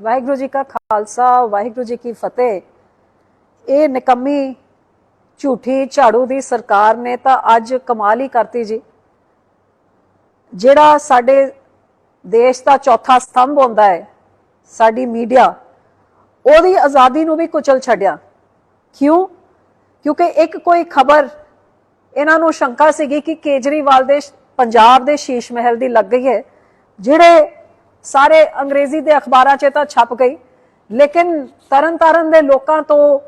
ਵਾਹਿਗੁਰੂ ਜੀ ਕਾ ਖਾਲਸਾ, ਵਾਹਿਗੁਰੂ ਜੀ ਕੀ ਫਤਿਹ। ਇਹ ਨਿਕੰਮੀ ਝੂਠੀ ਝਾੜੂ ਦੀ ਸਰਕਾਰ ਨੇ ਤਾਂ ਅੱਜ ਕਮਾਲ ਹੀ ਕਰਤੀ ਜੀ। ਜਿਹੜਾ ਸਾਡੇ ਦੇਸ਼ ਦਾ ਚੌਥਾ ਸਤੰਭ ਹੁੰਦਾ ਹੈ, ਸਾਡੀ ਮੀਡੀਆ, ਉਹਦੀ ਆਜ਼ਾਦੀ ਨੂੰ ਵੀ ਕੁਚਲ ਛੱਡਿਆ। ਕਿਉਂ? ਕਿਉਂਕਿ ਇੱਕ ਕੋਈ ਖਬਰ ਇਹਨਾਂ ਨੂੰ ਸ਼ੰਕਾ ਸੀਗੀ ਕਿ ਕੇਜਰੀਵਾਲ ਦੇ ਪੰਜਾਬ ਦੇ ਸ਼ੀਸ਼ ਮਹਿਲ ਦੀ ਲੱਗ ਗਈ ਹੈ, ਜਿਹੜੇ ਸਾਰੇ ਅੰਗਰੇਜ਼ੀ ਦੇ ਅਖਬਾਰਾਂ 'ਚ ਤਾਂ ਛਪ ਗਈ। ਲੇਕਿਨ ਤਰਨਤਾਰਨ ਦੇ ਲੋਕਾਂ ਤੋਂ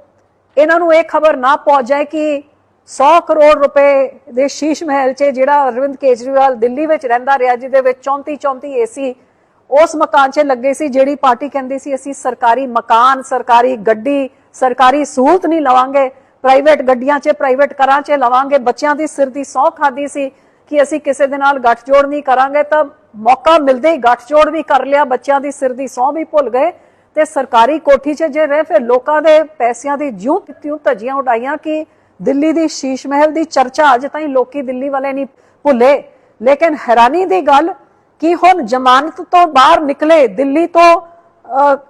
ਇਹਨਾਂ ਨੂੰ ਇਹ ਖਬਰ ਨਾ ਪਹੁੰਚ ਜਾਏ ਕਿ 100 ਕਰੋੜ ਰੁਪਏ ਦੇ ਸ਼ੀਸ਼ ਮਹਿਲ 'ਚ ਜਿਹੜਾ ਅਰਵਿੰਦ ਕੇਜਰੀਵਾਲ ਦਿੱਲੀ ਵਿੱਚ ਰਹਿੰਦਾ ਰਿਹਾ, ਜਿਹਦੇ ਵਿੱਚ 34 34 ਏਸੀ ਉਸ ਮਕਾਨ 'ਚ ਲੱਗੇ ਸੀ, ਜਿਹੜੀ ਪਾਰਟੀ ਕਹਿੰਦੀ ਸੀ, ਅਸੀਂ ਸਰਕਾਰੀ ਮਕਾਨ, ਸਰਕਾਰੀ ਗੱਡੀ, ਸਰਕਾਰੀ ਸਹੂਲਤ ਨਹੀਂ ਲਵਾਂਗੇ ਪ੍ਰਾਈਵੇਟ ਗੱਡੀਆਂ 'ਚ ਪ੍ਰਾਈਵੇਟ ਕਰਾਂ 'ਚ ਲਵਾਂਗੇ, ਬੱਚਿਆਂ ਦੀ ਸਿਰ ਦੀ ਸੌ ਖਾਦੀ ਸੀ। ਕਿ ਅਸੀਂ ਕਿਸੇ ਦੇ ਨਾਲ ਗੱਠਜੋੜ ਨਹੀਂ ਕਰਾਂਗੇ ਤਾਂ ਮੌਕਾ ਮਿਲਦੇ ਹੀ ਗੱਠਜੋੜ ਵੀ ਕਰ ਲਿਆ, ਬੱਚਿਆਂ ਦੀ ਸਿਰ ਦੀ ਸੌ ਵੀ ਭੁੱਲ ਗਏ ਤੇ ਸਰਕਾਰੀ ਕੋਠੀ 'ਚ ਜੇ ਰਹੇ ਫਿਰ ਲੋਕਾਂ ਦੇ ਪੈਸਿਆਂ ਦੀ ਜਿਉਂ ਤਿਉਂ ਧੱਜੀਆਂ ਉਡਾਈਆਂ ਕਿ ਦਿੱਲੀ ਦੀ ਸ਼ੀਸ਼ ਮਹਿਲ ਦੀ ਚਰਚਾ ਅਜੇ ਤਾਈਂ ਲੋਕੀ ਦਿੱਲੀ ਵਾਲੇ ਨਹੀਂ ਭੁੱਲੇ। ਲੇਕਿਨ ਹੈਰਾਨੀ ਦੀ ਗੱਲ ਕਿ ਹੁਣ ਜ਼ਮਾਨਤ ਤੋਂ ਬਾਹਰ ਨਿਕਲੇ, ਦਿੱਲੀ ਤੋਂ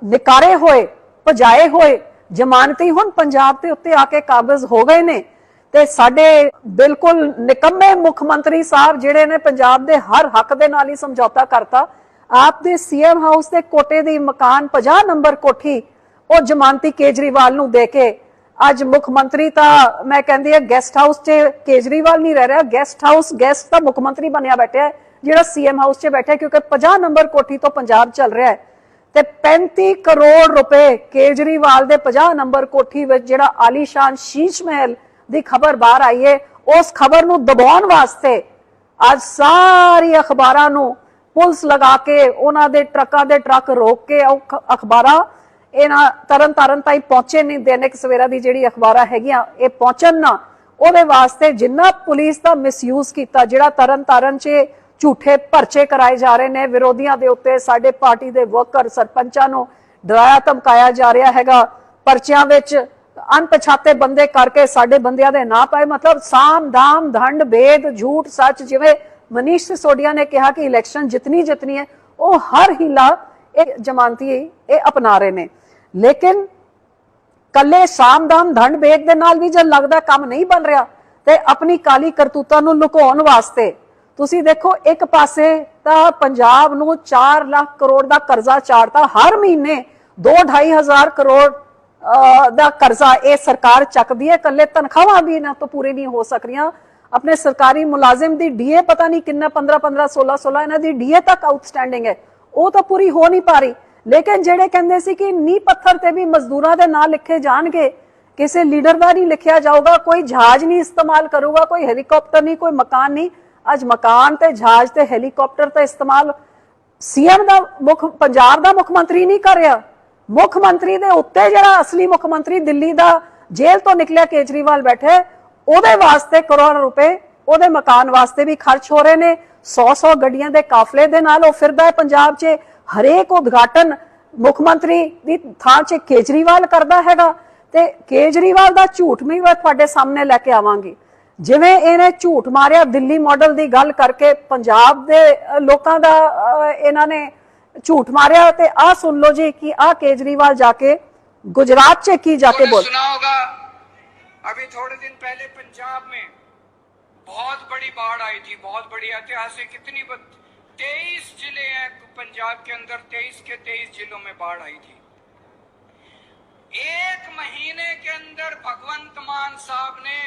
ਨਿਕਾਰੇ ਹੋਏ, ਭਜਾਏ ਹੋਏ ਜ਼ਮਾਨਤੀ ਹੁਣ ਪੰਜਾਬ ਦੇ ਉੱਤੇ ਆ ਕੇ ਕਾਬਜ਼ ਹੋ ਗਏ ਨੇ। ਤੇ ਸਾਡੇ ਬਿਲਕੁਲ ਨਿਕੰਮੇ ਮੁੱਖ ਮੰਤਰੀ ਸਾਹਿਬ ਜਿਹੜੇ ਨੇ ਪੰਜਾਬ ਦੇ ਹਰ ਹੱਕ ਦੇ ਨਾਲ ਹੀ ਸਮਝੌਤਾ ਕਰਤਾ। ਆਪ ਦੇ ਸੀਐਮ ਹਾਊਸ ਦੇ ਕੋਟੇ ਦੀ ਮਕਾਨ 50 ਨੰਬਰ ਕੋਠੀ ਉਹ ਜ਼ਮਾਨਤੀ ਕੇਜਰੀਵਾਲ ਨੂੰ ਦੇ ਕੇ ਅੱਜ ਮੁੱਖ ਮੰਤਰੀ ਤਾਂ ਮੈਂ ਕਹਿੰਦੀ ਹਾਂ ਗੈਸਟ ਹਾਊਸ 'ਚ ਕੇਜਰੀਵਾਲ ਨਹੀਂ ਰਹਿ ਰਿਹਾ। ਗੈਸਟ ਹਾਊਸ ਗੈਸਟ ਤਾਂ ਮੁੱਖ ਮੰਤਰੀ ਬਣਿਆ ਬੈਠਿਆ ਹੈ, ਜਿਹੜਾ ਸੀਐਮ ਹਾਊਸ 'ਚ ਬੈਠਾ ਕਿਉਂਕਿ 50 ਨੰਬਰ ਕੋਠੀ ਤੋਂ ਪੰਜਾਬ ਚੱਲ ਰਿਹਾ ਹੈ। ਤੇ 35 ਕਰੋੜ ਰੁਪਏ ਕੇਜਰੀਵਾਲ ਦੇ 50 ਨੰਬਰ ਕੋਠੀ ਵਿੱਚ ਜਿਹੜਾ ਆਲੀਸ਼ਾਨ ਸ਼ੀਸ਼ ਮਹਿਲ ਦੀ ਖਬਰ ਬਾਹਰ ਆਈ ਹੈ ਉਸ ਖਬਰ ਨੂੰ ਦਬਾਉਣ ਵਾਸਤੇ ਅੱਜ ਸਾਰੀ ਅਖਬਾਰਾਂ ਨੂੰ ਪੁਲਿਸ ਲਗਾ ਕੇ, ਉਹਨਾਂ ਦੇ ਟਰੱਕਾਂ ਦੇ ਟਰੱਕ ਰੋਕ ਕੇ ਉਹ ਅਖਬਾਰਾਂ ਇਹਨਾਂ ਤਰਨ ਤਾਰਨ ਤਾਈ ਪਹੁੰਚੇ ਨਹੀਂ ਦੈਨਿਕ ਸਵੇਰਾ ਦੀ ਜਿਹੜੀ ਅਖਬਾਰਾਂ ਹੈਗੀਆਂ, ਇਹ ਪਹੁੰਚਣ ਨਾ, ਉਹਦੇ ਵਾਸਤੇ ਜਿੰਨਾ ਪੁਲਿਸ ਦਾ ਮਿਸਯੂਜ਼ ਕੀਤਾ, ਜਿਹੜਾ ਤਰਨ ਤਾਰਨ 'ਚ ਝੂਠੇ ਪਰਚੇ ਕਰਾਏ ਜਾ ਰਹੇ ਨੇ, ਵਿਰੋਧੀਆਂ ਦੇ ਉੱਤੇ ਸਾਡੇ ਪਾਰਟੀ ਦੇ ਵਰਕਰ ਸਰਪੰਚਾਂ ਨੂੰ ਡਰਾਇਆ ਧਮਕਾਇਆ ਜਾ ਰਿਹਾ ਹੈਗਾ, ਪਰਚਿਆਂ ਵਿੱਚ ਅਣਪਛਾਤੇ ਬੰਦੇ ਕਰਕੇ ਸਾਡੇ ਬੰਦਿਆਂ ਦੇ ਨਾਂ ਪਾਏ। ਮਤਲਬ ਸਾਮ, ਦਾਮ, ਧੰਡ, ਭੇਦ, ਝੂਠ, ਸੱਚ, ਜਿਵੇਂ ਮਨੀਸ਼ ਸਿਸੋਡੀਆ ਨੇ ਕਿਹਾ ਕਿ ਇਲੈਕਸ਼ਨ ਜਿਤਨੀ ਜਿਤਨੀ ਹੈ, ਉਹ ਹਰ ਹਿਲਾ ਇਹ ਜਮਾਨਤੀ ਇਹ ਅਪਣਾ ਰਹੇ ਨੇ। ਲੇਕਿਨ ਕੱਲੇ ਸਾਮਦਾਮ ਧੰਡ, ਭੇਦ ਦੇ ਨਾਲ ਵੀ ਜਦ ਲੱਗਦਾ ਕੰਮ ਨਹੀਂ ਬਣ ਰਿਹਾ, ਤੇ ਆਪਣੀ ਕਾਲੀ ਕਰਤੂਤਾਂ ਨੂੰ ਲੁਕਾਉਣ ਵਾਸਤੇ ਤੁਸੀਂ ਦੇਖੋ, ਇੱਕ ਪਾਸੇ ਤਾਂ ਪੰਜਾਬ ਨੂੰ 4 ਲੱਖ ਕਰੋੜ ਦਾ ਕਰਜ਼ਾ ਚਾੜਤਾ ਹਰ ਮਹੀਨੇ 2.5 ਹਜ਼ਾਰ ਕਰੋੜ ਦਾ ਕਰਜ਼ਾ ਇਹ ਸਰਕਾਰ ਚੱਕਦੀ ਹੈ ਕੱਲੇ ਤਨਖਾਹਾਂ ਵੀ ਇਹਨਾਂ ਤੋਂ ਪੂਰੇ ਨਹੀਂ ਹੋ ਸਕ ਆਪਣੇ ਸਰਕਾਰੀ ਮੁਲਾਜ਼ਮ ਦੀ ਡੀਏ ਪਤਾ ਨਹੀਂ ਕਿੰਨਾ 15 15 16 16 ਇਹਨਾਂ ਦੀ ਡੀਏ ਤੱਕ ਆਊਟਸਟੈਂਡਿੰਗ ਹੈ। ਉਹ ਤਾਂ ਪੂਰੀ ਹੋ ਨਹੀਂ ਪਾ ਰਹੀ। ਲੇਕਿਨ ਜਿਹੜੇ ਕਹਿੰਦੇ ਸੀ ਕਿ ਨੀ ਪੱਥਰ ਤੇ ਵੀ ਮਜ਼ਦੂਰਾਂ ਦੇ ਨਾਂ ਲਿਖੇ ਜਾਣਗੇ, ਕਿਸੇ ਲੀਡਰ ਦਾ ਨਹੀਂ ਲਿਖਿਆ ਜਾਊਗਾ, ਕੋਈ ਜਹਾਜ਼ ਨਹੀਂ ਇਸਤੇਮਾਲ ਕਰੂਗਾ, ਕੋਈ ਹੈਲੀਕਾਪਟਰ ਨਹੀਂ, ਕੋਈ ਮਕਾਨ ਨਹੀਂ। ਅੱਜ ਮਕਾਨ ਤੇ ਜਹਾਜ਼ ਤੇ ਹੈਲੀਕਾਪਟਰ ਦਾ ਇਸਤੇਮਾਲ। ਸੀਐਮ ਦਾ ਮੁੱਖ, ਪੰਜਾਬ ਦਾ ਮੁੱਖ ਮੰਤਰੀ ਨਹੀਂ ਕਰ ਰਿਹਾ। ਮੁੱਖ ਮੰਤਰੀ ਦੇ ਉੱਤੇ ਜਿਹੜਾ ਅਸਲੀ ਮੁੱਖ ਮੰਤਰੀ ਦਿੱਲੀ ਦਾ ਜੇਲ੍ਹ ਤੋਂ ਨਿਕਲਿਆ ਕੇਜਰੀਵਾਲ ਬੈਠੇ ਉਹਦੇ ਵਾਸਤੇ ਕਰੋੜ ਰੁਪਏ, ਉਹਦੇ ਮਕਾਨ ਵਾਸਤੇ ਵੀ ਖਰਚ ਹੋ ਰਹੇ ਨੇ 100-100 ਗੱਡੀਆਂ ਦੇ ਕਾਫਲੇ ਦੇ ਨਾਲ ਉਹ ਫਿਰਦਾ ਹੈ, ਪੰਜਾਬ 'ਚ ਹਰੇਕ ਉਦਘਾਟਨ ਮੁੱਖ ਮੰਤਰੀ ਦੀ ਥਾਂ 'ਚ ਕੇਜਰੀਵਾਲ ਕਰਦਾ ਹੈਗਾ। ਤੇ ਕੇਜਰੀਵਾਲ ਦਾ ਝੂਠ ਵੀ ਮੈਂ ਤੁਹਾਡੇ ਸਾਹਮਣੇ ਲੈ ਕੇ ਆਵਾਂਗੀ। ਜਿਵੇਂ ਇਹਨੇ ਝੂਠ ਮਾਰਿਆ, ਦਿੱਲੀ ਮਾਡਲ ਦੀ ਗੱਲ ਕਰਕੇ ਪੰਜਾਬ ਦੇ ਲੋਕਾਂ ਦਾ ਇਹਨਾਂ ਨੇ ਝੂਠ ਮਾਰਿਆ ਤੇ ਆ ਸੁਣ ਲਓ ਜੀ ਕਿ ਆ ਕੇਜਰੀਵਾਲ ਜਾ ਕੇ ਗੁਜਰਾਤ 'ਚ ਕੀ ਜਾ ਕੇ आपने ਬੋਲ सुना होगा अभी थोड़े दिन पहले पंजाब में बहुत बड़ी बाढ़ आई थी बहुत बड़ी ऐतिहासिक कितनी तेईस जिले हैं पंजाब के अंदर तेईस के तेईस जिलों में बाढ़ आई थी एक महीने के अंदर भगवंत मान साहब ने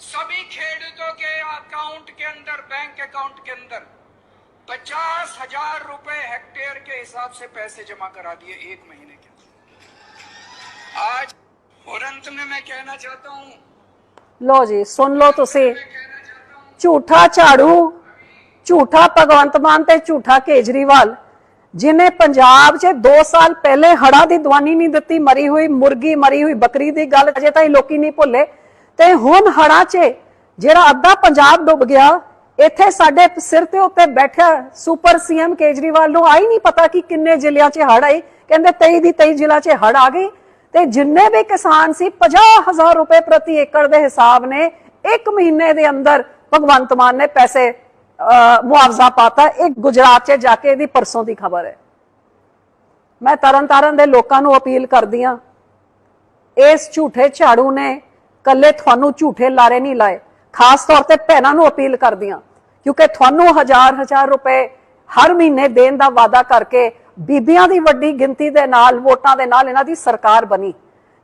सभी खेडूतों के अकाउंट के अंदर बैंक अकाउंट के अंदर पचास हजार रुपए हेक्टेयर के हिसाब से पैसे जमा करा दिए एक महीने के अंदर आज और अंत में मैं कहना चाहता हूं ਲਓ ਜੀ ਸੁਣ ਲਓ ਤੁਸੀਂ मैं कहना चाहता हूं ਝੂਠਾ ਝਾੜੂ ਝੂਠਾ ਭਗਵੰਤ ਮਾਨ ਤੇ ਝੂਠਾ ਕੇਜਰੀਵਾਲ ਜਿਨੇ ਪੰਜਾਬ 'ਚ 2 ਸਾਲ ਪਹਿਲੇ ਹੜਾ ਦੀ ਦਵਾਨੀ ਨਹੀਂ ਦਿੱਤੀ ਮਰੀ ਹੋਈ ਮੁਰਗੀ ਮਰੀ ਹੋਈ ਬੱਕਰੀ ਦੀ ਗੱਲ ਅਜੇ ਤਾਈਂ ਲੋਕੀ ਨਹੀਂ ਭੁੱਲੇ ਤੇ ਹੁਣ ਹੜਾ 'ਚ ਜਿਹੜਾ ਅੱਧਾ ਪੰਜਾਬ ਡੁੱਬ ਗਿਆ ਇੱਥੇ ਸਾਡੇ ਸਿਰ ਤੇ ਉੱਤੇ ਬੈਠਾ ਸੁਪਰ ਸੀਐਮ ਕੇਜਰੀਵਾਲ ਨੂੰ ਆਈ ਨਹੀਂ ਪਤਾ ਕਿ ਕਿੰਨੇ ਜ਼ਿਲ੍ਹਿਆਂ 'ਚ ਹੜ ਆਈ ਕਹਿੰਦੇ 23 ਦੀ 23 ਜ਼ਿਲ੍ਹਾ 'ਚ ਹੜ ਆ ਗਈ ਤੇ ਜਿੰਨੇ ਵੀ ਕਿਸਾਨ ਸੀ 50000 ਰੁਪਏ ਪ੍ਰਤੀ ਏਕੜ ਦੇ ਹਿਸਾਬ ਨੇ ਇੱਕ ਮਹੀਨੇ ਦੇ ਅੰਦਰ ਭਗਵੰਤ ਮਾਨ ਨੇ ਪੈਸੇ ਅਹ, ਮੁਆਵਜ਼ਾ ਪਾਤਾ। ਇਹ ਗੁਜਰਾਤ 'ਚ ਜਾ ਕੇ ਇਹਦੀ ਪਰਸੋਂ ਦੀ ਖਬਰ ਹੈ। ਮੈਂ ਤਰਨਤਾਰਨ ਦੇ ਲੋਕਾਂ ਨੂੰ ਅਪੀਲ ਕਰਦੀ ਹਾਂ ਇਸ ਝੂਠੇ ਝਾੜੂ ਨੇ ਕੱਲੇ ਤੁਹਾਨੂੰ ਝੂਠੇ ਲਾਰੇ ਨਹੀਂ ਲਾਏ। ਖਾਸ ਤੌਰ ਤੇ ਭੈਣਾਂ ਨੂੰ ਅਪੀਲ ਕਰਦੀ ਹਾਂ ਕਿਉਂਕਿ ਤੁਹਾਨੂੰ ਹਜ਼ਾਰ ਹਜ਼ਾਰ ਰੁਪਏ ਹਰ ਮਹੀਨੇ ਦੇਣ ਦਾ ਵਾਅਦਾ ਕਰਕੇ ਬੀਬੀਆਂ ਦੀ ਵੱਡੀ ਗਿਣਤੀ ਦੇ ਨਾਲ, ਵੋਟਾਂ ਦੇ ਨਾਲ ਇਹਨਾਂ ਦੀ ਸਰਕਾਰ ਬਣੀ।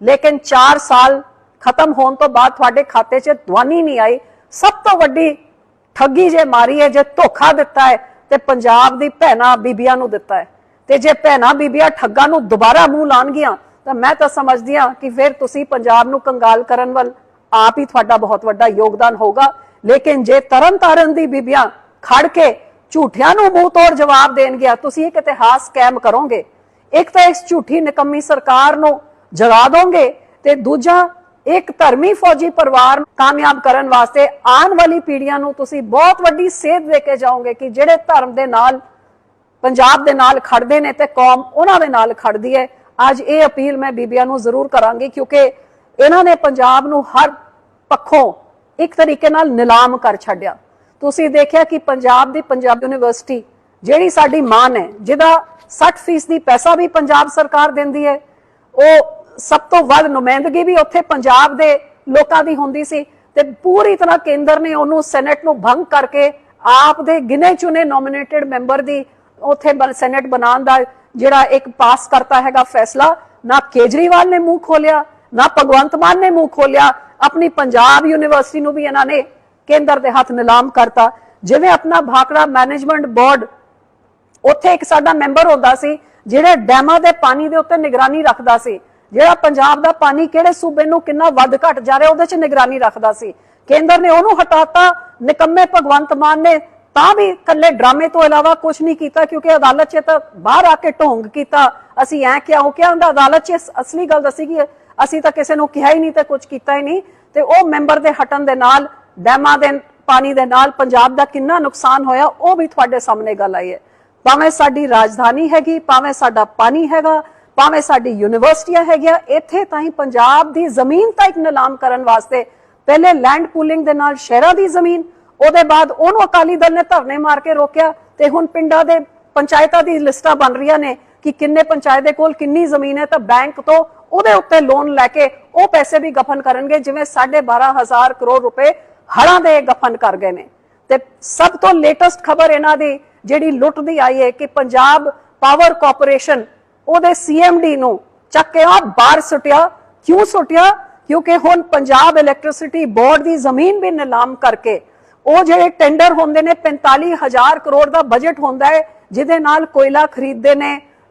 ਲੇਕਿਨ 4 ਸਾਲ ਖਤਮ ਹੋਣ ਤੋਂ ਬਾਅਦ ਤੁਹਾਡੇ ਖਾਤੇ 'ਚ ਦਵਾਨੀ ਨਹੀਂ ਆਈ। ਸਭ ਤੋਂ ਵੱਡੀ ਠੱਗੀ ਜੇ ਮਾਰੀ ਹੈ, ਜੇ ਧੋਖਾ ਦਿੱਤਾ ਹੈ, ਤੇ ਪੰਜਾਬ ਦੀ ਭੈਣਾਂ ਬੀਬੀਆਂ ਨੂੰ ਦਿੱਤਾ ਹੈ। ਤੇ ਜੇ ਭੈਣਾਂ ਬੀਬੀਆਂ ਠੱਗਾਂ ਨੂੰ ਦੁਬਾਰਾ ਮੂੰਹ ਲਾਣਗੀਆਂ ਤਾਂ ਮੈਂ ਤਾਂ ਸਮਝਦੀ ਹਾਂ ਕਿ ਫਿਰ ਤੁਸੀਂ ਪੰਜਾਬ ਨੂੰ ਕੰਗਾਲ ਕਰਨ ਵੱਲ ਆਪ ਹੀ ਤੁਹਾਡਾ ਬਹੁਤ ਵੱਡਾ ਯੋਗਦਾਨ ਹੋਗਾ ਲੇਕਿਨ ਜੇ ਤਰਨ ਦੀ ਬੀਬੀਆਂ ਖੜ ਕੇ ਝੂਠਿਆਂ ਨੂੰ ਮੂੰਹ ਤੋੜ ਜਵਾਬ ਦੇਣਗੀਆਂ, ਤੁਸੀਂ ਇੱਕ ਇਤਿਹਾਸ ਕਾਇਮ ਕਰੋਗੇ। ਇੱਕ ਤਾਂ ਇਸ ਝੂਠੀ ਨਿਕੰਮੀ ਸਰਕਾਰ ਨੂੰ ਜਗਾ ਦੋਗੇ ਤੇ ਦੂਜਾ, ਇੱਕ ਧਰਮੀ ਫੌਜੀ ਪਰਿਵਾਰ ਨੂੰ ਕਾਮਯਾਬ ਕਰਨ ਵਾਸਤੇ ਆਉਣ ਵਾਲੀ ਪੀੜ੍ਹੀਆਂ ਨੂੰ ਤੁਸੀਂ ਬਹੁਤ ਵੱਡੀ ਸੇਧ ਦੇ ਕੇ ਜਾਓਗੇ ਕਿ ਜਿਹੜੇ ਧਰਮ ਦੇ ਨਾਲ, ਪੰਜਾਬ ਦੇ ਨਾਲ ਖੜਦੇ ਨੇ ਤੇ ਕੌਮ ਉਹਨਾਂ ਦੇ ਨਾਲ ਖੜਦੀ ਹੈ। ਅੱਜ ਇਹ ਅਪੀਲ ਮੈਂ ਬੀਬੀਆਂ ਨੂੰ ਜ਼ਰੂਰ ਕਰਾਂਗੀ ਕਿਉਂਕਿ ਇਹਨਾਂ ਨੇ ਪੰਜਾਬ ਨੂੰ ਹਰ ਪੱਖੋਂ ਇੱਕ ਤਰੀਕੇ ਨਾਲ ਨਿਲਾਮ ਕਰ ਛੱਡਿਆ। ਤੁਸੀਂ ਦੇਖਿਆ ਕਿ ਪੰਜਾਬ ਦੀ ਪੰਜਾਬ ਯੂਨੀਵਰਸਿਟੀ ਜਿਹੜੀ ਸਾਡੀ ਮਾਨ ਹੈ ਜਿਹਦਾ 60% ਦੀ ਪੈਸਾ ਵੀ ਪੰਜਾਬ ਸਰਕਾਰ ਦਿੰਦੀ ਹੈ, ਉਹ ਸਭ ਤੋਂ ਵੱਧ ਨੁਮਾਇੰਦਗੀ ਵੀ ਉੱਥੇ ਪੰਜਾਬ ਦੇ ਲੋਕਾਂ ਦੀ ਹੁੰਦੀ ਸੀ ਤੇ ਪੂਰੀ ਤਰ੍ਹਾਂ ਕੇਂਦਰ ਨੇ ਉਹਨੂੰ ਸੈਨੇਟ ਨੂੰ ਭੰਗ ਕਰਕੇ ਆਪ ਦੇ ਗਿਨੇ ਚੁਣੇ ਨੋਮੀਨੇਟਡ ਮੈਂਬਰ ਦੀ ਉੱਥੇ ਬਣ- ਸੈਨੇਟ ਬਣਾਉਣ ਦਾ ਜਿਹੜਾ ਇੱਕ ਪਾਸ ਕਰਤਾ ਹੈਗਾ ਫੈਸਲਾ, ਨਾ ਕੇਜਰੀਵਾਲ ਨੇ ਮੂੰਹ ਖੋਲਿਆ ਨਾ ਭਗਵੰਤ ਮਾਨ ਨੇ ਮੂੰਹ ਖੋਲਿਆ, ਆਪਣੀ ਪੰਜਾਬ ਯੂਨੀਵਰਸਿਟੀ ਨੂੰ ਵੀ ਇਹਨਾਂ ਨੇ ਕੇਂਦਰ ਦੇ ਹੱਥ ਨਿਲਾਮ ਕਰਤਾ। ਜਿਵੇਂ ਆਪਣਾ ਭਾਖੜਾ ਮੈਨੇਜਮੈਂਟ ਬੋਰਡ, ਉੱਥੇ ਇੱਕ ਸਾਡਾ ਮੈਂਬਰ ਹੁੰਦਾ ਸੀ, ਜਿਹੜੇ ਡੈਮਾਂ ਦੇ ਪਾਣੀ ਦੇ ਉੱਤੇ ਨਿਗਰਾਨੀ ਰੱਖਦਾ ਸੀ। ਜਿਹੜਾ ਪੰਜਾਬ ਦਾ ਪਾਣੀ ਕਿਹੜੇ ਸੂਬੇ ਨੂੰ ਕਿੰਨਾ ਵੱਧ ਘਟ ਜਾ ਰਿਹਾ, ਉਹਦੇ 'ਚ ਨਿਗਰਾਨੀ ਰੱਖਦਾ ਸੀ। ਕੇਂਦਰ ਨੇ ਉਹਨੂੰ ਹਟਾਤਾ, ਨਿਕੰਮੇ ਭਗਵੰਤ ਮਾਨ ਨੇ ਤਾਂ ਵੀ ਕੱਲੇ ਡਰਾਮੇ ਤੋਂ ਇਲਾਵਾ ਕੁਝ ਨਹੀਂ ਕੀਤਾ, ਕਿਉਂਕਿ ਅਦਾਲਤ 'ਚ ਤਾਂ ਬਾਹਰ ਆ ਕੇ ਢੋਂਗ ਕੀਤਾ। ਅਸੀਂ ਐ ਕਿਹਾ, ਉਹ ਕਿਹਾ ਹੁੰਦਾ ਅਦਾਲਤ 'ਚ ਅਸਲੀ ਗੱਲ ਦੱਸੀ ਕਿ ਅਸੀਂ ਤਾਂ ਕਿਸੇ ਨੂੰ ਕਿਹਾ ਹੀ ਨਹੀਂ ਤੇ ਕੁਝ ਕੀਤਾ ਹੀ ਨਹੀਂ ਤੇ ਉਹ ਮੈਂਬਰ ਦੇ ਹਟਣ ਦੇ ਨਾਲ ਡੈਮਾਂ ਦੇ ਪਾਣੀ ਦੇ ਨਾਲ ਪੰਜਾਬ ਦਾ ਕਿੰਨਾ ਨੁਕਸਾਨ ਹੋਇਆ, ਉਹ ਵੀ ਤੁਹਾਡੇ ਸਾਹਮਣੇ ਗੱਲ ਆਈ ਹੈ। ਭਾਵੇਂ ਸਾਡੀ ਰਾਜਧਾਨੀ ਹੈਗੀ, ਭਾਵੇਂ ਸਾਡਾ ਪਾਣੀ ਹੈਗਾ, ਭਾਵੇਂ ਸਾਡੀ ਯੂਨੀਵਰਸਿਟੀਆਂ ਹੈਗੀਆਂ, ਇੱਥੇ ਤਾਂ ਹੀ ਪੰਜਾਬ ਦੀ ਜ਼ਮੀਨ ਤਾਂ ਇੱਕ ਨਿਲਾਮ ਕਰਨ ਵਾਸਤੇ ਪਹਿਲੇ ਲੈਂਡ ਪੂਲਿੰਗ ਦੇ ਨਾਲ ਸ਼ਹਿਰਾਂ ਦੀ ਜ਼ਮੀਨ, ਉਹਦੇ ਬਾਅਦ ਉਹਨੂੰ ਅਕਾਲੀ ਦਲ ਨੇ ਧਰਨੇ ਮਾਰ ਕੇ ਰੋਕਿਆ ਤੇ ਹੁਣ ਪਿੰਡਾਂ ਦੇ ਪੰਚਾਇਤਾਂ ਦੀ ਲਿਸਟਾਂ ਬਣ ਰਹੀਆਂ ਨੇ ਕਿ ਕਿੰਨੇ ਪੰਚਾਇਤ ਦੇ ਕੋਲ ਕਿੰਨੀ ਜ਼ਮੀਨ ਹੈ, ਤਾਂ ਬੈਂਕ ਤੋਂ ਉਹਦੇ ਉੱਤੇ ਲੋਨ ਲੈ ਕੇ ਉਹ ਪੈਸੇ ਵੀ ਗਫਨ ਕਰਨਗੇ, ਜਿਵੇਂ 12500 ਕਰੋੜ ਰੁਪਏ ਹੜਾਂ ਦੇ ਗਫਨ ਕਰ ਗਏ ਨੇ। ਤੇ ਸਭ ਤੋਂ ਲੇਟੈਸਟ ਖਬਰ ਇਹਨਾਂ ਦੀ, ਜਿਹੜੀ ਲੁੱਟ ਦੀ ਆਈ ਹੈ ਕਿ ਪੰਜਾਬ ਪਾਵਰ ਕਾਰਪੋਰੇਸ਼ਨ ਉਹਦੇ ਸੀਐਮਡੀ ਨੂੰ ਚੱਕ ਕੇ ਆ ਬਾਹਰ ਸੁੱਟਿਆ। ਕਿਉਂ ਸੁੱਟਿਆ? ਕਿਉਂਕਿ ਹੁਣ ਪੰਜਾਬ ਇਲੈਕਟ੍ਰਿਸਿਟੀ ਬੋਰਡ ਦੀ ਜ਼ਮੀਨ ਵੀ ਨਿਲਾਮ ਕਰਕੇ ਉਹ ਜਿਹੜੇ ਟੈਂਡਰ ਹੁੰਦੇ ਨੇ 45000 ਕਰੋੜ ਦਾ ਬਜਟ ਹੁੰਦਾ ਹੈ, ਜਿਹਦੇ ਨਾਲ ਕੋਇਲਾ ਖਰੀਦਦੇ ਨੇ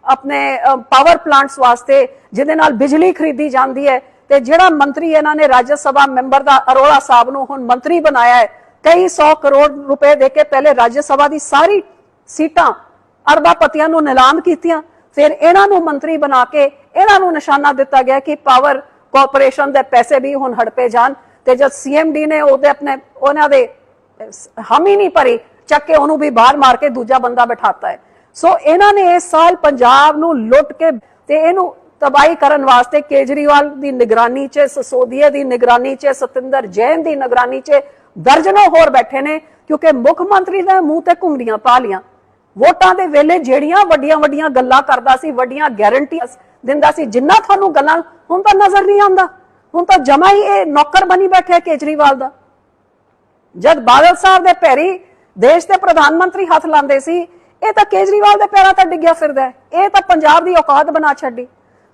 ਆਪਣੇ ਪਾਵਰ ਪਲਾਂਟਸ ਵਾਸਤੇ, ਜਿਹਦੇ ਨਾਲ ਬਿਜਲੀ ਖਰੀਦੀ ਜਾਂਦੀ ਹੈ ਤੇ ਜਿਹੜਾ ਮੰਤਰੀ ਇਹਨਾਂ ਨੇ ਰਾਜ ਸਭਾ ਮੈਂਬਰ ਦਾ ਅਰੋੜਾ ਸਾਹਿਬ ਨੂੰ ਹੁਣ ਮੰਤਰੀ ਬਣਾਇਆ ਹੈ, ਕਈ 100 ਕਰੋੜ ਰੁਪਏ ਦੇ ਕੇ ਪਹਿਲੇ ਰਾਜ ਸਭਾ ਦੀ ਸਾਰੀ ਸੀਟਾਂ ਅਰਬਾਪਤੀਆਂ ਨੂੰ ਨਿਲਾਮ ਕੀਤੀਆਂ, ਫਿਰ ਇਹਨਾਂ ਨੂੰ ਮੰਤਰੀ ਬਣਾ ਕੇ ਇਹਨਾਂ ਨੂੰ ਨਿਸ਼ਾਨਾ ਦਿੱਤਾ ਗਿਆ ਕਿ ਪਾਵਰ ਕਾਰਪੋਰੇਸ਼ਨ ਦੇ ਪੈਸੇ ਵੀ ਹੁਣ ਹੜਪੇ ਜਾਣ ਤੇ ਜਦ ਸੀਐਮਡੀ ਨੇ ਉਹਦੇ ਆਪਣੇ, ਉਹਨਾਂ ਦੇ ਹਮ ਹੀ ਨਹੀਂ ਭਰੀ, ਚੱਕ ਕੇ ਉਹਨੂੰ ਵੀ ਬਾਹਰ ਮਾਰ ਕੇ ਦੂਜਾ ਬੰਦਾ ਬਿਠਾਤਾ ਹੈ। ਸੋ ਇਹਨਾਂ ਨੇ ਇਸ ਸਾਲ ਪੰਜਾਬ ਨੂੰ ਲੁੱਟ ਕੇ ਤੇ ਇਹਨੂੰ ਤਬਾਹੀ ਕਰਨ ਵਾਸਤੇ ਕੇਜਰੀਵਾਲ ਦੀ ਨਿਗਰਾਨੀ 'ਚ, ਸਸੋਦੀਆ ਦੀ ਨਿਗਰਾਨੀ 'ਚ, ਸਤਿੰਦਰ ਜੈਨ ਦੀ ਨਿਗਰਾਨੀ 'ਚ ਦਰਜਨੋਂ ਹੋਰ ਬੈਠੇ ਨੇ ਕਿਉਂਕਿ ਮੁੱਖ ਮੰਤਰੀ ਦੇ ਮੂੰਹ ਤੇ ਘੁੰਗੜੀਆਂ ਪਾ ਲੀਆਂ ਵੋਟਾਂ ਦੇ ਵੇਲੇ ਜਿਹੜੀਆਂ ਵੱਡੀਆਂ ਵੱਡੀਆਂ ਗੱਲਾਂ ਕਰਦਾ ਸੀ, ਵੱਡੀਆਂ ਗਾਰੰਟੀਆਂ ਦਿੰਦਾ ਸੀ, ਜਿੰਨਾ ਤੁਹਾਨੂੰ ਗੱਲਾਂ ਹੁਣ ਤਾਂ ਨਜ਼ਰ ਨਹੀਂ ਆਉਂਦਾ। ਹੁਣ ਤਾਂ ਜਮਾ ਹੀ ਇਹ ਨੌਕਰ ਬਣੀ ਬੈਠਿਆ ਕੇਜਰੀਵਾਲ ਦਾ। ਜਦ ਬਾਦਲ ਸਾਹਿਬ ਦੇ ਪੈਰੀ ਦੇਸ਼ ਦੇ ਪ੍ਰਧਾਨ ਮੰਤਰੀ ਹੱਥ ਲਾਉਂਦੇ ਸੀ ਇਹ ਤਾਂ ਕੇਜਰੀਵਾਲ ਦੇ ਪੈਰਾਂ ਤੇ ਡਿੱਗਿਆ ਫਿਰਦਾ ਹੈ। ਇਹ ਤਾਂ ਪੰਜਾਬ ਦੀ ਔਕਾਤ ਬਣਾ ਛੱਡੀ।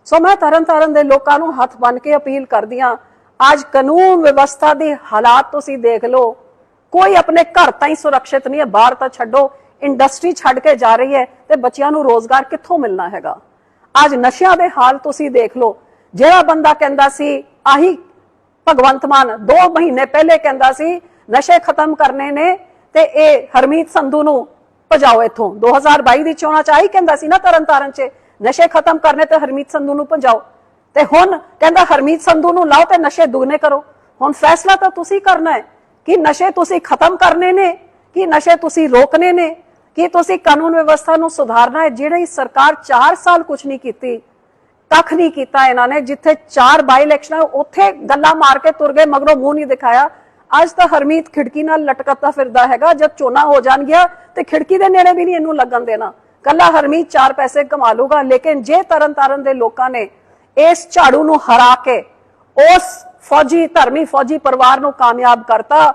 ਸੋ ਮੈਂ ਤਰਨ ਤਾਰਨ ਦੇ ਲੋਕਾਂ ਨੂੰ ਹੱਥ ਬੰਨ ਕੇ ਅਪੀਲ ਕਰਦੀ ਹਾਂ, ਅੱਜ ਕਾਨੂੰਨ ਵਿਵਸਥਾ ਦੇ ਹਾਲਾਤ ਤੁਸੀਂ ਦੇਖ ਲਓ। ਕੋਈ ਆਪਣੇ ਘਰ ਤਾਂ ਹੀ ਸੁਰੱਖਿਅਤ ਨਹੀਂ ਹੈ, ਬਾਹਰ ਤਾਂ ਛੱਡੋ। ਇੰਡਸਟਰੀ ਛੱਡ ਕੇ ਜਾ ਰਹੀ ਹੈ ਤੇ ਬੱਚਿਆਂ ਨੂੰ ਰੋਜ਼ਗਾਰ ਕਿੱਥੋਂ ਮਿਲਣਾ ਹੈਗਾ? ਅੱਜ ਨਸ਼ਿਆਂ ਦੇ ਹਾਲ ਤੁਸੀਂ ਦੇਖ ਲਓ। ਜਿਹੜਾ ਬੰਦਾ ਕਹਿੰਦਾ ਸੀ, ਆਹੀ ਭਗਵੰਤ ਮਾਨ 2 ਮਹੀਨੇ ਪਹਿਲੇ ਕਹਿੰਦਾ ਸੀ, ਨਸ਼ੇ ਖਤਮ ਕਰਨੇ ਨੇ ਤੇ ਇਹ ਹਰਮੀਤ ਸੰਧੂ ਨੂੰ ਭਜਾਓ ਇੱਥੋਂ। 2022 ਦੀ ਚੋਣਾਂ ਚ ਆਹੀ ਕਹਿੰਦਾ ਸੀ ਨਾ ਤਰਨ ਚ, ਨਸ਼ੇ ਖਤਮ ਕਰਨੇ ਤੇ ਹਰਮੀਤ ਸੰਧੂ ਨੂੰ ਭਜਾਓ। ਤੇ ਹੁਣ ਕਹਿੰਦਾ ਹਰਮੀਤ ਸੰਧੂ ਨੂੰ ਲਾਓ ਤੇ ਨਸ਼ੇ ਦੁਗਨੇ ਕਰੋ। ਹੁਣ ਫੈਸਲਾ ਤਾਂ ਤੁਸੀਂ ਕਰਨਾ ਹੈ ਕਿ ਨਸ਼ੇ ਤੁਸੀਂ ਖਤਮ ਕਰਨੇ ਨੇ, ਕਿ ਨਸ਼ੇ ਤੁਸੀਂ ਰੋਕਣੇ ਨੇ, ਕਿ ਤੁਸੀਂ ਕਾਨੂੰਨ ਵਿਵਸਥਾ ਨੂੰ ਸੁਧਾਰਨਾ ਹੈ। ਜਿਹੜੀ ਸਰਕਾਰ 4 ਸਾਲ ਕੁਝ ਨਹੀਂ ਕੀਤੀ ਕੱਖ ਨਹੀਂ ਕੀਤਾ ਇਹਨਾਂ ਨੇ, ਜਿੱਥੇ ਚਾਰ ਬਾਈ ਇਲੈਕਸ਼ਨ ਉੱਥੇ ਗੱਲਾਂ ਮਾਰ ਕੇ ਤੁਰ ਗਏ, ਮਗਰੋਂ ਮੂੰਹ ਨਹੀਂ ਦਿਖਾਇਆ। ਅੱਜ ਤਾਂ ਹਰਮੀਤ ਖਿੜਕੀ ਨਾਲ ਲਟਕਦਾ ਫਿਰਦਾ ਹੈਗਾ, ਜਦ ਚੋਣਾ ਹੋ ਜਾਣਗੀਆਂ ਤੇ ਖਿੜਕੀ ਦੇ ਨੇੜੇ ਵੀ ਨਹੀਂ ਇਹਨੂੰ ਲੱਗਣ ਦੇਣਾ। ਕੱਲਾ ਹਰਮੀਤ ਚਾਰ ਪੈਸੇ ਕਮਾ ਲੂਗਾ, ਲੇਕਿਨ ਜੇ ਤਰਨਤਾਰਨ ਦੇ ਲੋਕਾਂ ਨੇ ਇਸ ਝਾੜੂ ਨੂੰ ਹਰਾ ਕੇ ਉਸ ਫੌਜੀ, ਧਰਮੀ ਫੌਜੀ ਪਰਿਵਾਰ ਨੂੰ ਕਾਮਯਾਬ ਕਰਤਾ,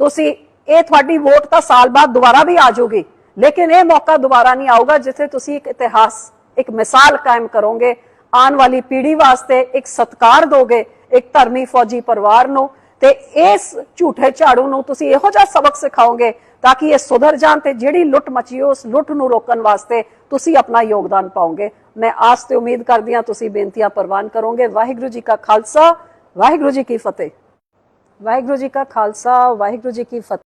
ਤੁਸੀਂ ਇਹ ਤੁਹਾਡੀ ਵੋਟ ਤਾਂ ਸਾਲ ਬਾਅਦ ਦੁਬਾਰਾ ਵੀ ਆ ਜਾਊਗੀ। ਲੇਕਿਨ ਇਹ ਮੌਕਾ ਦੁਬਾਰਾ ਨਹੀਂ ਆਊਗਾ ਜਿੱਥੇ ਤੁਸੀਂ ਇੱਕ ਇਤਿਹਾਸ, ਇੱਕ ਮਿਸਾਲ ਕਾਇਮ ਕਰੋਗੇ, ਆਉਣ ਵਾਲੀ ਪੀੜ੍ਹੀ ਵਾਸਤੇ ਇੱਕ ਸਤਕਾਰ ਦੋਗੇ ਇੱਕ ਧਰਮੀ ਫੌਜੀ ਪਰਿਵਾਰ ਨੂੰ। ਤੇ ਇਸ ਝੂਠੇ ਝਾੜੂ ਨੂੰ ਤੁਸੀਂ ਇਹੋ ਜਿਹਾ ਸਬਕ ਸਿਖਾਓਗੇ ਤਾਂ ਕਿ ਇਹ ਸੁਧਰ ਜਾਣ ਤੇ ਜਿਹੜੀ ਲੁੱਟ ਮਚੀ ਹੈ, ਉਸ ਲੁੱਟ ਨੂੰ ਰੋਕਣ ਵਾਸਤੇ ਤੁਸੀਂ ਆਪਣਾ ਯੋਗਦਾਨ ਪਾਓਗੇ। ਮੈਂ ਆਸ ਤੇ ਉਮੀਦ ਕਰਦੀ ਹਾਂ ਤੁਸੀਂ ਬੇਨਤੀਆਂ ਪ੍ਰਵਾਨ ਕਰੋਗੇ। ਵਾਹਿਗੁਰੂ ਜੀ ਕਾ ਖਾਲਸਾ ਵਾਹਿਗੁਰੂ ਜੀ ਕੀ ਫਤਿਹ। ਵਾਹਿਗੁਰੂ ਜੀ ਕਾ ਖਾਲਸਾ ਵਾਹਿਗੁਰੂ ਜੀ ਕੀ ਫਤਿਹ।